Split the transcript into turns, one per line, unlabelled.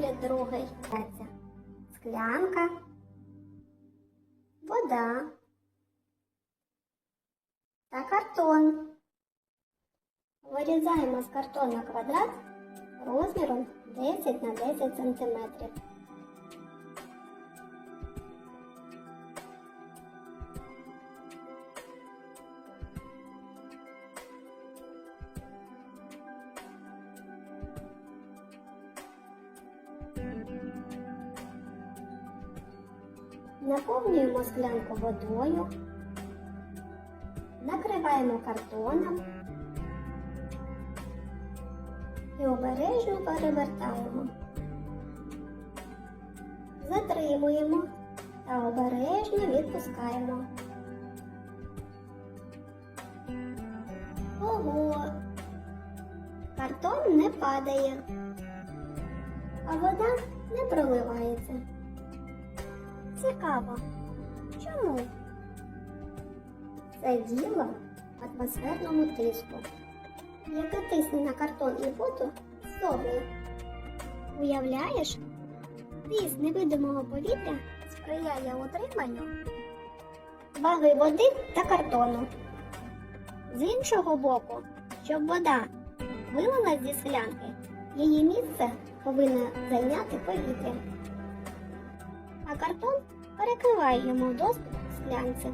дослід другий. Склянка, вода та картон. Вирізаємо з картона квадрат розміром 10 на 10 см. Наповнюємо склянку водою, накриваємо картоном і обережно перевертаємо. Затримуємо та обережно відпускаємо. Ого! Картон не падає, а вода не проливається. Цікаво. Чому? Це діло атмосферному тиску, яке тисне на картон і воду ззовні. Уявляєш? Тиск невидимого повітря сприяє утриманню ваги води та картону. З іншого боку, щоб вода вилилась зі склянки, її місце повинно зайняти повітря картон перекриває йому доступ к склянці.